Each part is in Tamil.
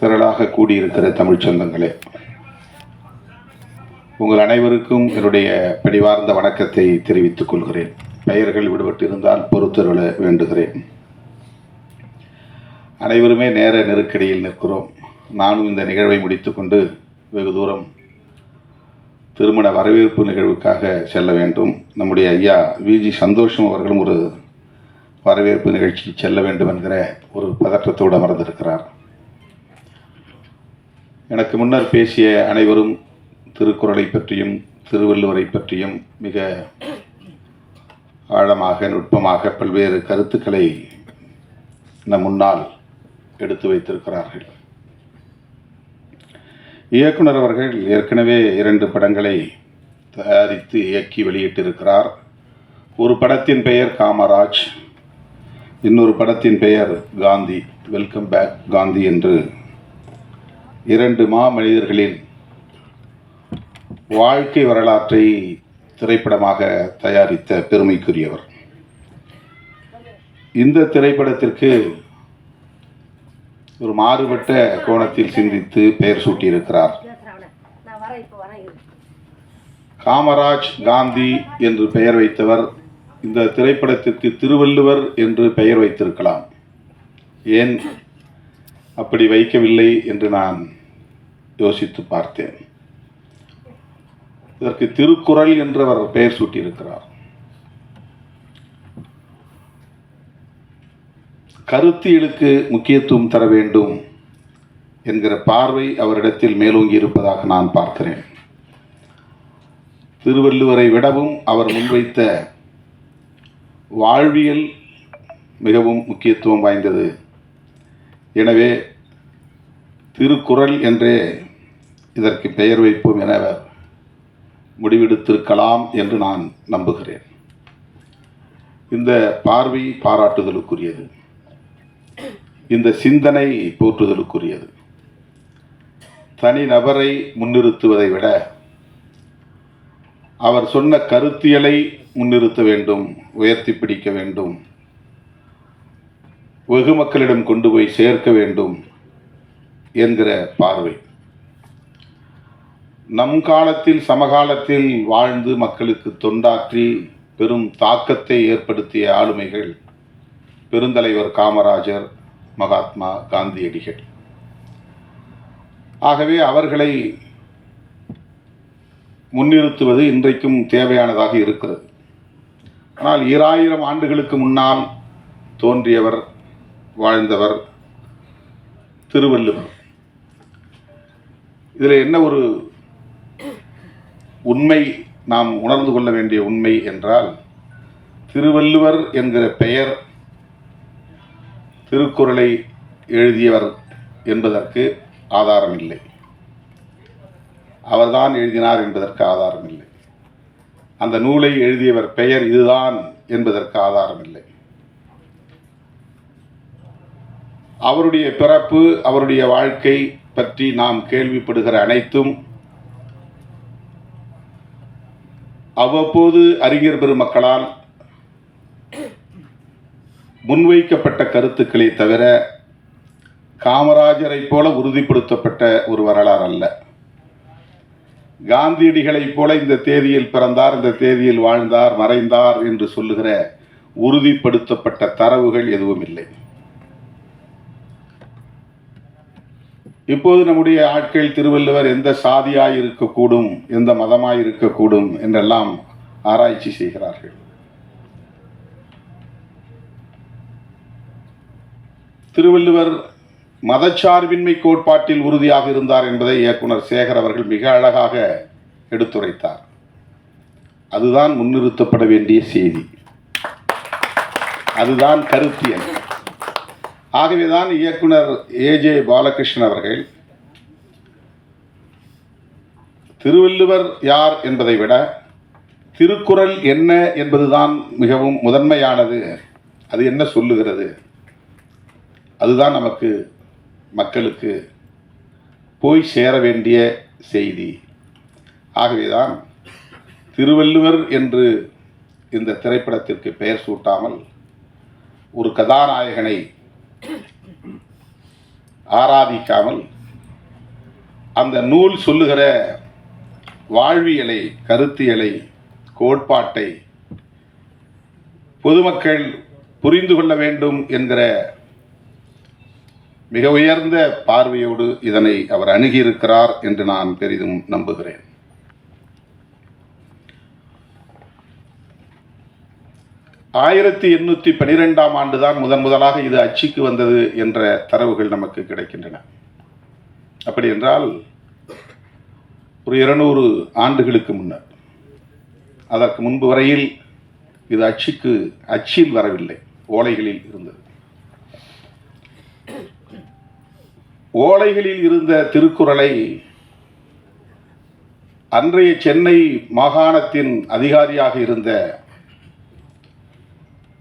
திரளாக கூடியிருக்கிற தமிழ்ச் சொந்தங்களே உங்கள் அனைவருக்கும் என்னுடைய பணிவார்ந்த வணக்கத்தை தெரிவித்துக் கொள்கிறேன். பெயர்கள் விடுபட்டு இருந்தால் பொறுத்தருள வேண்டுகிறேன். அனைவருமே நேர நெருக்கடியில் நிற்கிறோம். நானும் இந்த நிகழ்வை முடித்துக்கொண்டு வெகு தூரம் திருமண வரவேற்பு நிகழ்வுக்காக செல்ல வேண்டும். நம்முடைய ஐயா விஜி சந்தோஷம் அவர்களும் ஒரு வரவேற்பு நிகழ்ச்சிக்கு செல்ல வேண்டும் என்கிற ஒரு பதற்றத்தோடு அமர்ந்திருக்கிறார். எனக்கு முன்னர் பேசிய அனைவரும் திருக்குறளை பற்றியும் திருவள்ளுவரை பற்றியும் மிக ஆழமாக நுட்பமாக பல்வேறு கருத்துக்களை நம் முன்னால் எடுத்து வைத்திருக்கிறார்கள். இயக்குனர் அவர்கள் ஏற்கனவே இரண்டு படங்களை தயாரித்து இயக்கி வெளியிட்டிருக்கிறார். ஒரு படத்தின் பெயர் காமராஜ் இன்னொரு படத்தின் பெயர் காந்தி. வெல்கம் பேக் காந்தி என்று இரண்டு மா மனிதர்களின் வாழ்க்கை வரலாற்றை திரைப்படமாக தயாரித்த பெருமைக்குரியவர். இந்த திரைப்படத்திற்கு ஒரு மாறுபட்ட கோணத்தில் சிந்தித்து பெயர் சூட்டியிருக்கிறார். காமராஜ் காந்தி என்று பெயர் வைத்தவர் இந்த திரைப்படத்திற்கு திருவள்ளுவர் என்று பெயர் வைத்திருக்கலாம். ஏன் அப்படி வைக்கவில்லை என்று நான் யோசித்து பார்த்தேன். இதற்கு திருக்குறள் என்று அவர் பெயர் சூட்டியிருக்கிறார். கருத்தியலுக்கு முக்கியத்துவம் தர வேண்டும் என்கிற பார்வை அவரிடத்தில் மேலோங்கி இருப்பதாக நான் பார்க்கிறேன். திருவள்ளுவரை விடவும் அவர் முன்வைத்த வாழ்வியல் மிகவும் முக்கியத்துவம் வாய்ந்தது. எனவே திருக்குறள் என்றே இதற்கு பெயர் வைப்போம் என முடிவெடுத்திருக்கலாம் என்று நான் நம்புகிறேன். இந்த பார்வை பாராட்டுதலுக்குரியது. இந்த சிந்தனை போற்றுதலுக்குரியது. தனி நபரை முன்னிறுத்துவதை விட அவர் சொன்ன கருத்தியலை முன்னிறுத்த வேண்டும் உயர்த்தி பிடிக்க வேண்டும் வெகு மக்களிடம் கொண்டு போய் சேர்க்க வேண்டும் என்கிற பார்வை. நம் காலத்தில் சமகாலத்தில் வாழ்ந்து மக்களுக்கு தொண்டாற்றி பெரும் தாக்கத்தை ஏற்படுத்திய ஆளுமைகள் பெருந்தலைவர் காமராஜர் மகாத்மா காந்தியடிகள். ஆகவே அவர்களை முன்னிறுத்துவது இன்றைக்கும் தேவையானதாக இருக்கிறது. ஆனால் ஈராயிரம் ஆண்டுகளுக்கு முன்னால் தோன்றியவர் வாழ்ந்தவர் திருவள்ளுவர். இதில் என்ன ஒரு உண்மை நாம் உணர்ந்து கொள்ள வேண்டிய உண்மை என்றால் திருவள்ளுவர் என்கிற பெயர் திருக்குறளை எழுதியவர் என்பதற்கு ஆதாரம் இல்லை அவர்தான் எழுதினார் என்பதற்கு ஆதாரம் இல்லை அந்த நூலை எழுதியவர் பெயர் இதுதான் என்பதற்கு ஆதாரம் இல்லை அவருடைய பிறப்பு அவருடைய வாழ்க்கை பற்றி நாம் கேள்விப்படுகிற அனைத்தும் அவ்வப்போது அறிஞர் பெருமக்களால் முன்வைக்கப்பட்ட கருத்துக்களை தவிர காமராஜரை போல உறுதிப்படுத்தப்பட்ட ஒரு வரலாறு அல்ல. காந்தியடிகளைப் போல இந்த தேதியில் பிறந்தார் இந்த தேதியில் வாழ்ந்தார் மறைந்தார் என்று சொல்லுகிற உறுதிப்படுத்தப்பட்ட தரவுகள் எதுவும் இல்லை. இப்போது நம்முடைய ஆட்கள் திருவள்ளுவர் எந்த சாதியாய் இருக்கக்கூடும் எந்த மதமாய் இருக்கக்கூடும் என்றெல்லாம் ஆராய்ச்சி செய்கிறார்கள். திருவள்ளுவர் மதச்சார்பின்மை கோட்பாட்டில் உறுதியாக இருந்தார் என்பதை இயக்குனர் சேகர் அவர்கள் மிக அழகாக எடுத்துரைத்தார். அதுதான் முன்னிறுத்தப்பட வேண்டிய செய்தி. அதுதான் கருத்தியல் ஆகவேதான் இயக்குனர் ஏஜே பாலகிருஷ்ணன் அவர்கள் திருவள்ளுவர் யார் என்பதை விட திருக்குறள் என்ன என்பதுதான் மிகவும் முதன்மையானது. அது என்ன சொல்லுகிறது? அதுதான் நமக்கு மக்களுக்கு போய் சேர வேண்டிய செய்தி. ஆகவேதான் திருவள்ளுவர் என்று இந்த திரைப்படத்திற்கு பெயர் சூட்டாமல் ஒரு கதாநாயகனை ஆராதிக்காமல் அந்த நூல் சொல்லுகிற வாழ்வியலை கருத்தியலை கோட்பாட்டை பொதுமக்கள் புரிந்து கொள்ள வேண்டும் என்கிற மிக உயர்ந்த பார்வையோடு இதனை அவர் அணுகியிருக்கிறார் என்று நான் பெரிதும் நம்புகிறேன். ஆயிரத்தி எண்ணூற்றி பனிரெண்டாம் ஆண்டுதான் முதன் முதலாக இது அச்சுக்கு வந்தது என்ற தரவுகள் நமக்கு கிடைக்கின்றன. அப்படி என்றால் ஒரு இருநூறு ஆண்டுகளுக்கு முன்னர் அதற்கு முன்பு வரையில் இது அச்சுக்கு அச்சில் வரவில்லை ஓலைகளில் இருந்தது. ஓலைகளில் இருந்த திருக்குறளை அன்றைய சென்னை மாகாணத்தின் அதிகாரியாக இருந்த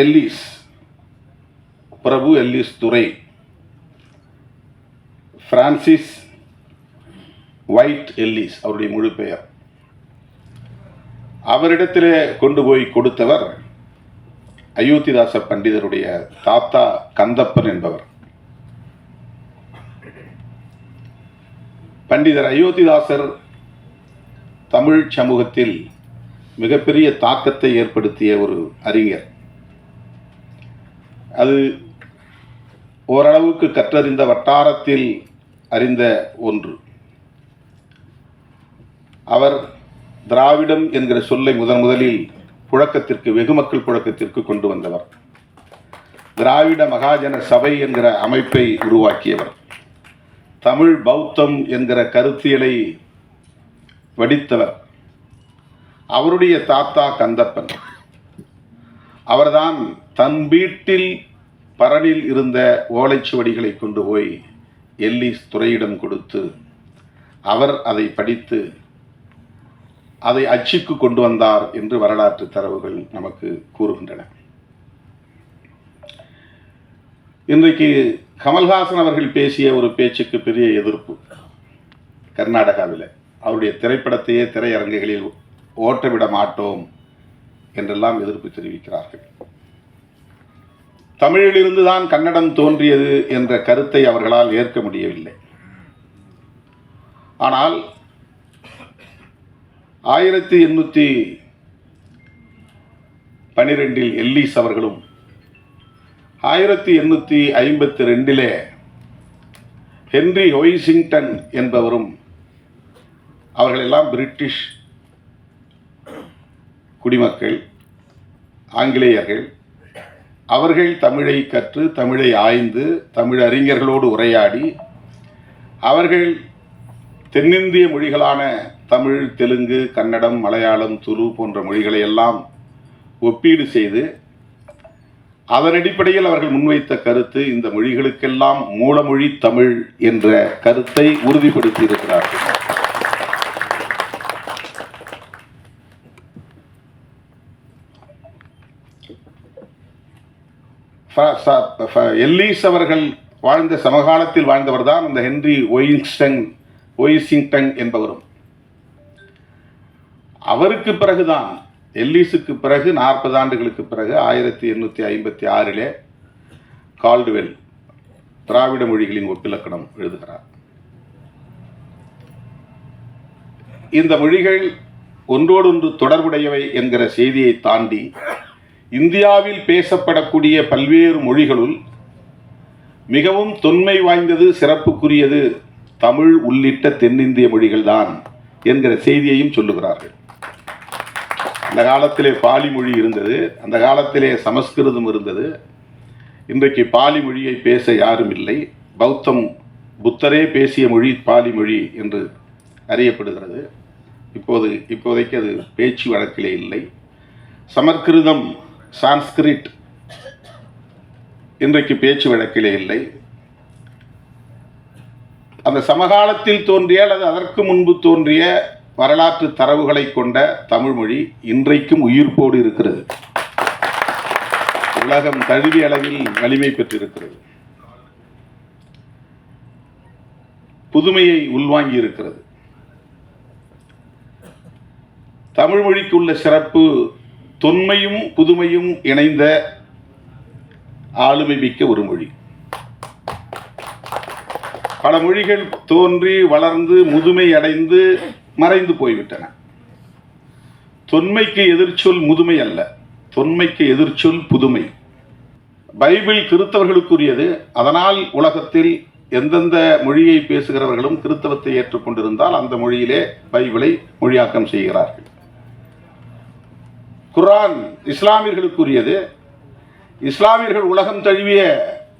எல்லிஸ். பிரபு எல்லிஸ் துறை பிரான்சிஸ் ஒயிட் எல்லிஸ் அவருடைய முழு பெயர். அவரிடத்திலே கொண்டு போய் கொடுத்தவர் அயோத்திதாச பண்டிதருடைய தாத்தா கந்தப்பன் என்பவர். பண்டிதர் அயோத்திதாசர் தமிழ் சமூகத்தில் மிகப்பெரிய தாக்கத்தை ஏற்படுத்திய ஒரு அறிஞர். அது ஓரளவுக்கு கற்றறிந்த வட்டாரத்தில் அறிந்த ஒன்று. அவர் திராவிடம் என்கிற சொல்லை முதன் முதலில் புழக்கத்திற்கு வெகுமக்கள் புழக்கத்திற்கு கொண்டு வந்தவர். திராவிட மகாஜன சபை என்கிற அமைப்பை உருவாக்கியவர். தமிழ் பௌத்தம் என்கிற கருத்தியலை வடித்தவர். அவருடைய தாத்தா கந்தப்பன். அவர்தான் தன் வீட்டில் பரனில் இருந்த ஓலைச்சுவடிகளை கொண்டு போய் எல்லிஸ் துறையிடம் கொடுத்து அவர் அதை படித்து அதை அச்சுக்கு கொண்டு வந்தார் என்று வரலாற்று தரவுகள் நமக்கு கூறுகின்றன. இன்றைக்கு கமல்ஹாசன் அவர்கள் பேசிய ஒரு பேச்சுக்கு பெரிய எதிர்ப்பு. கர்நாடகாவில். அவருடைய திரைப்படத்தையே திரையரங்குகளில் ஓட்டவிட மாட்டோம். என்றெல்லாம் எதிர்ப்பு தெரிவிக்கிறார்கள். தமிழிலிருந்து தான் கன்னடம் தோன்றியது என்ற கருத்தை அவர்களால் ஏற்க முடியவில்லை. ஆனால் ஆயிரத்தி எண்ணூற்றி பனிரெண்டில் எல்லீஸ் அவர்களும் ஆயிரத்தி எண்ணூற்றி ஐம்பத்தி ரெண்டிலே ஹென்றி ஹொய்சிங்டன் என்பவரும் அவர்களெல்லாம் பிரிட்டிஷ் குடிமக்கள் ஆங்கிலேயர்கள் அவர்கள் தமிழை கற்று தமிழை ஆய்ந்து தமிழ் அறிஞர்களோடு உரையாடி அவர்கள் தென்னிந்திய மொழிகளான தமிழ் தெலுங்கு கன்னடம் மலையாளம் துரு போன்ற மொழிகளை எல்லாம் ஒப்பீடு செய்து அதன் அடிப்படையில் அவர்கள் முன்வைத்த கருத்து இந்த மொழிகளுக்கெல்லாம் மூலமொழி தமிழ் என்ற கருத்தை உறுதிப்படுத்தியிருக்கிறார்கள். எல்லீஸ் அவர்கள் வாழ்ந்த சமகாலத்தில் வாழ்ந்தவர் தான் இந்த ஹென்றி ஒயிங்ஸ்டங் ஒயிசிங்டன் என்பவரும். அவருக்கு பிறகுதான் எல்லீஸுக்கு பிறகு நாற்பது ஆண்டுகளுக்கு பிறகு ஆயிரத்தி எண்ணூற்றி ஐம்பத்தி ஆறிலே கால்டுவெல் திராவிட மொழிகளின் ஒப்பிலக்கணம் எழுதுகிறார். இந்த மொழிகள் ஒன்றோடொன்று தொடர்புடையவை என்கிற செய்தியை தாண்டி இந்தியாவில் பேசப்படக்கூடிய பல்வேறு மொழிகளுள் மிகவும் தொன்மை வாய்ந்தது சிறப்புக்குரியது தமிழ் உள்ளிட்ட தென்னிந்திய மொழிகள்தான் என்கிற செய்தியையும் சொல்லுகிறார்கள். அந்த காலத்திலே பாலி மொழி இருந்தது அந்த காலத்திலே சமஸ்கிருதம் இருந்தது. இன்றைக்கு பாலி மொழியை பேச யாரும் இல்லை. பௌத்தம் புத்தரே பேசிய மொழி பாலி மொழி என்று அறியப்படுகிறது. இப்போது இப்போதைக்கு அது பேச்சு வழக்கிலே இல்லை. சமஸ்கிருதம் சான்ஸ்கிரிட் இன்றைக்கு பேச்சு வழக்கிலே இல்லை. அந்த சமகாலத்தில் தோன்றிய அல்லது அதற்கு முன்பு தோன்றிய வரலாற்று தரவுகளை கொண்ட தமிழ்மொழி இன்றைக்கும் உயிர்ப்போடு இருக்கிறது. உலகம் தழுவிய அளவில் வலிமை பெற்றிருக்கிறது. புதுமையை உள்வாங்கி இருக்கிறது. தமிழ் மொழிக்கு உள்ள சிறப்பு தொன்மையும் புதுமையும் இணைந்த ஆளுமை மிக்க ஒரு மொழி. பல மொழிகள் தோன்றி வளர்ந்து முதுமை அடைந்து மறைந்து போய்விட்டன. தொன்மைக்கு எதிர்ச்சொல் முதுமை அல்ல தொன்மைக்கு எதிர்ச்சொல் புதுமை. பைபிள் கிறித்தவர்களுக்குரியது அதனால் உலகத்தில் எந்தெந்த மொழியை பேசுகிறவர்களும் கிறித்தவத்தை ஏற்றுக்கொண்டிருந்தால் அந்த மொழியிலே பைபிளை மொழியாக்கம் செய்கிறார்கள். குரான் இஸ்லாமியர்களுக்குரியது. இஸ்லாமியர்கள் உலகம் தழுவிய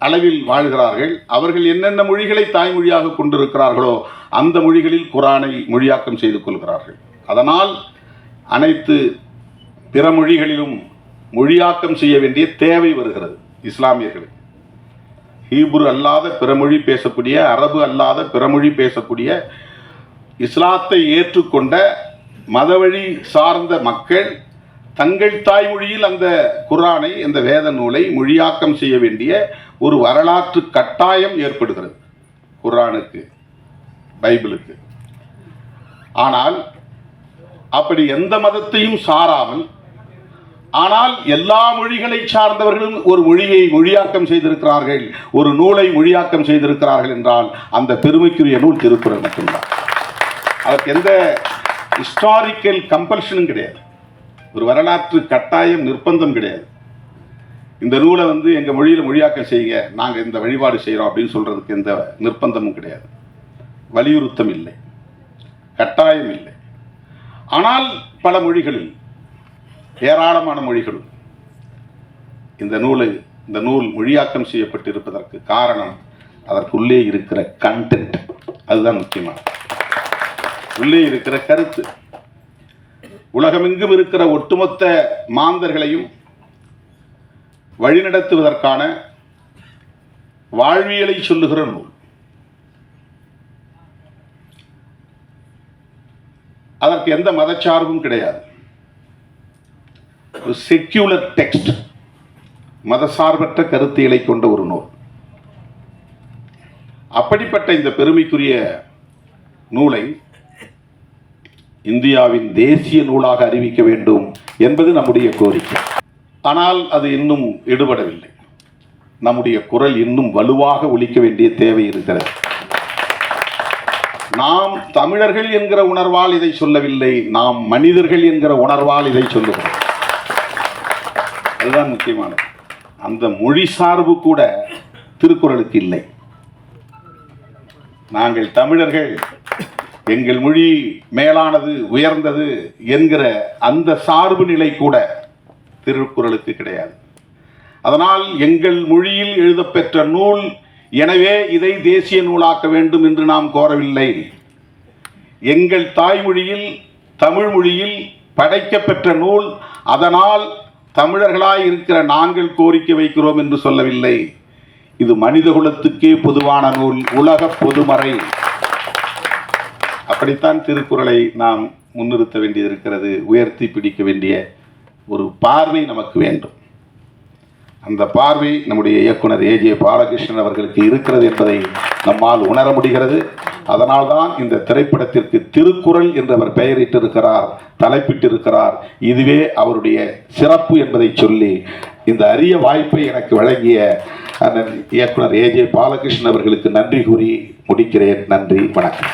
அளவில் வாழ்கிறார்கள். அவர்கள் என்னென்ன மொழிகளை தாய்மொழியாக கொண்டிருக்கிறார்களோ அந்த மொழிகளில் குரானை மொழியாக்கம் செய்து கொள்கிறார்கள். அதனால் அனைத்து பிற மொழிகளிலும் மொழியாக்கம் செய்ய வேண்டிய தேவை வருகிறது இஸ்லாமியர்களுக்கு ஹீப்ரு அல்லாத பிறமொழி பேசக்கூடிய அரபு அல்லாத பிறமொழி பேசக்கூடிய இஸ்லாத்தை ஏற்றுக்கொண்ட மதவழி சார்ந்த மக்கள் தங்கள் தாய்மொழியில் அந்த குரானை அந்த வேத நூலை மொழியாக்கம் செய்ய வேண்டிய ஒரு வரலாற்று கட்டாயம் ஏற்படுகிறது. குரானுக்கு பைபிளுக்கு. ஆனால் அப்படி எந்த மதத்தையும் சாராமல் ஆனால் எல்லா மொழிகளை சார்ந்தவர்களும் ஒரு மொழியை மொழியாக்கம் செய்திருக்கிறார்கள் ஒரு நூலை மொழியாக்கம் செய்திருக்கிறார்கள் என்றால் அந்த பெருமைக்குரிய நூல் திருக்குறள் மட்டும்தான். அதற்கு எந்த ஹிஸ்டாரிக்கல் கம்பல்ஷனும் கிடையாது. ஒரு வரலாற்று கட்டாயம் நிர்பந்தம் கிடையாது. இந்த நூலை வந்து எங்கள் மொழியில் மொழியாக்கம் செய்யுங்க நாங்கள் இந்த வழிபாடு செய்கிறோம் அப்படின்னு சொல்கிறதுக்கு எந்த நிர்பந்தமும் கிடையாது. வலியுறுத்தம் இல்லை. கட்டாயம் இல்லை. ஆனால் பல மொழிகளில் ஏராளமான மொழிகளும் இந்த நூலை இந்த நூல் மொழியாக்கம் செய்யப்பட்டிருப்பதற்கு காரணம் அதற்குள்ளே இருக்கிற கண்டென்ட் அதுதான் முக்கியமானது. உள்ளே இருக்கிற கருத்து. உலகமெங்கும் இருக்கிற ஒட்டுமொத்த மாந்தர்களையும் வழிநடத்துவதற்கான வாழ்வியலை சொல்லுகிற நூல். அதற்கு எந்த மதச்சார்பும் கிடையாது. ஒரு செக்யூலர் டெக்ஸ்ட் மதசார்பற்ற கருத்தியலை கொண்ட ஒரு நூல். அப்படிப்பட்ட இந்த பெருமைக்குரிய நூலை இந்தியாவின் தேசிய நூலாக அறிவிக்க வேண்டும் என்பது நம்முடைய கோரிக்கை. ஆனால் அது இன்னும் எடுபடவில்லை நம்முடைய குரல் இன்னும் வலுவாக ஒழிக்க வேண்டிய தேவை இருக்கிறது. நாம் தமிழர்கள் என்கிற உணர்வால் இதை சொல்லவில்லை நாம் மனிதர்கள் என்கிற உணர்வால் இதை சொல்லுகிறோம். அதுதான் முக்கியமானது. அந்த மொழி சார்பு கூட திருக்குறளுக்கு இல்லை. நாங்கள் தமிழர்கள் எங்கள் மொழி மேலானது உயர்ந்தது என்கிற அந்த சார்பு நிலை கூட திருக்குறளுக்கு கிடையாது. அதனால் எங்கள் மொழியில் எழுதப்பெற்ற நூல் எனவே இதை தேசிய நூலாக்க வேண்டும் என்று நாம் கோரவில்லை. எங்கள் தாய்மொழியில் தமிழ் மொழியில் படைக்கப்பெற்ற நூல் அதனால் தமிழர்களாய் இருக்கிற நாங்கள் கோரிக்கை வைக்கிறோம் என்று சொல்லவில்லை. இது மனிதகுலத்துக்கே பொதுவான நூல் உலக பொதுமறை. அப்படித்தான் திருக்குறளை நாம் முன்னிறுத்த வேண்டியிருக்கிறது உயர்த்தி பிடிக்க வேண்டிய ஒரு பார்வை நமக்கு வேண்டும். அந்த பார்வை நம்முடைய இயக்குனர் ஏஜே பாலகிருஷ்ணன் அவர்களுக்கு இருக்கிறது என்பதை நம்மால் உணர முடிகிறது. அதனால்தான் இந்த திரைப்படத்திற்கு திருக்குறள் என்று அவர் பெயரிட்டிருக்கிறார் தலைப்பிட்டிருக்கிறார். இதுவே அவருடைய சிறப்பு என்பதை சொல்லி இந்த அரிய வாய்ப்பை எனக்கு வழங்கிய அண்ணன் இயக்குனர் ஏஜே பாலகிருஷ்ணன் அவர்களுக்கு நன்றி கூறி முடிக்கிறேன். நன்றி வணக்கம்.